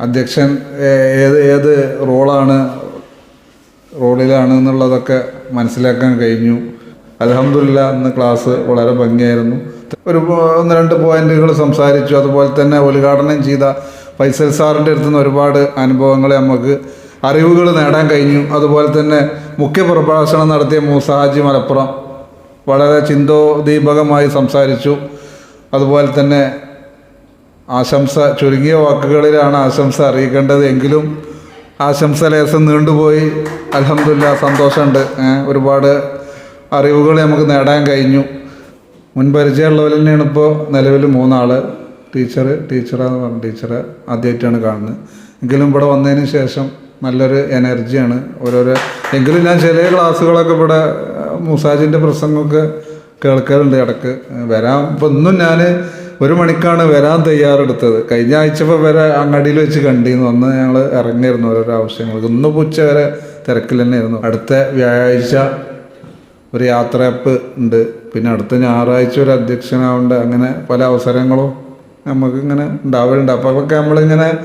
അധ്യക്ഷൻ ഏത് ഏത് റോളാണ് റോളിലാണ് എന്നുള്ളതൊക്കെ മനസ്സിലാക്കാൻ കഴിഞ്ഞു. അലഹമില്ല ഇന്ന് ക്ലാസ് വളരെ ഭംഗിയായിരുന്നു. ഒരു ഒന്ന് രണ്ട് പോയിന്റുകൾ സംസാരിച്ചു. അതുപോലെ തന്നെ ഉദ്ഘാടനം ചെയ്ത ഫൈസൽ സാറിന്റെ അടുത്ത് നിന്ന് ഒരുപാട് അനുഭവങ്ങൾ നമുക്ക് അറിവുകൾ നേടാൻ കഴിഞ്ഞു. അതുപോലെ തന്നെ മുഖ്യ പ്രഭാഷണം നടത്തിയ മൂസാജി മലപ്പുറം വളരെ ചിന്തോദീപകമായി സംസാരിച്ചു. അതുപോലെ തന്നെ ആശംസ ചുരുങ്ങിയ വാക്കുകളിലാണ് ആശംസ അറിയിക്കേണ്ടത്. എങ്കിലും ആശംസ ലേശം നീണ്ടുപോയി. അലഹമില്ല സന്തോഷമുണ്ട്. ഒരുപാട് അറിവുകൾ നമുക്ക് നേടാൻ കഴിഞ്ഞു. മുൻപരിചയമുള്ളവർ തന്നെയാണ് ഇപ്പോൾ നിലവിൽ മൂന്നാൾ ടീച്ചർ ടീച്ചറാന്ന് പറഞ്ഞ ടീച്ചർ ആദ്യമായിട്ടാണ് കാണുന്നത്. എങ്കിലും ഇവിടെ വന്നതിന് ശേഷം നല്ലൊരു എനർജിയാണ്. ഓരോരോ എങ്കിലും ഞാൻ ചില ക്ലാസ്സുകളൊക്കെ ഇവിടെ മുസാജിന്റെ പ്രസംഗമൊക്കെ കേൾക്കാറുണ്ട് ഇടയ്ക്ക്. വരാം ഇപ്പം ഇന്നും ഞാൻ ഒരു മണിക്കാണ് വരാൻ തയ്യാറെടുത്തത്. കഴിഞ്ഞ ആഴ്ച ഇപ്പോൾ വരെ അങ്ങാടിയിൽ വെച്ച് കണ്ടിരുന്നു അന്ന് ഞങ്ങൾ ഇറങ്ങിയിരുന്നു ഓരോരോ ആവശ്യങ്ങൾക്ക്. ഇന്ന് പൂച്ച വരെ തിരക്കിൽ തന്നെയായിരുന്നു അടുത്ത വ്യാഴാഴ്ച ഒരു യാത്രയപ്പ് ഉണ്ട്. പിന്നെ അടുത്ത ഞായറാഴ്ച ഒരു അധ്യക്ഷനാവുണ്ട്. അങ്ങനെ പല അവസരങ്ങളും നമുക്ക് ഇങ്ങനെ ഉണ്ടാവലുണ്ട്. അപ്പോൾ അതൊക്കെ നമ്മളിങ്ങനെ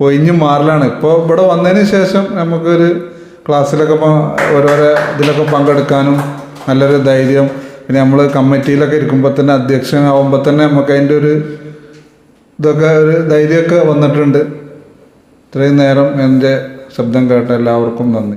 ഒഴിഞ്ഞു മാറലാണ്. ഇപ്പോൾ ഇവിടെ വന്നതിന് ശേഷം നമുക്കൊരു ക്ലാസ്സിലൊക്കെ ഓരോരോ ഇതിലൊക്കെ പങ്കെടുക്കാനും നല്ലൊരു ധൈര്യം പിന്നെ നമ്മൾ കമ്മിറ്റിയിലൊക്കെ ഇരിക്കുമ്പോൾ തന്നെ അധ്യക്ഷനാവുമ്പോൾ തന്നെ നമുക്ക് അതിന്റെ ഒരു ഇതൊക്കെ ഒരു ധൈര്യമൊക്കെ വന്നിട്ടുണ്ട്. ഇത്രയും നേരം എന്റെ ശബ്ദം കേട്ട എല്ലാവർക്കും നന്ദി.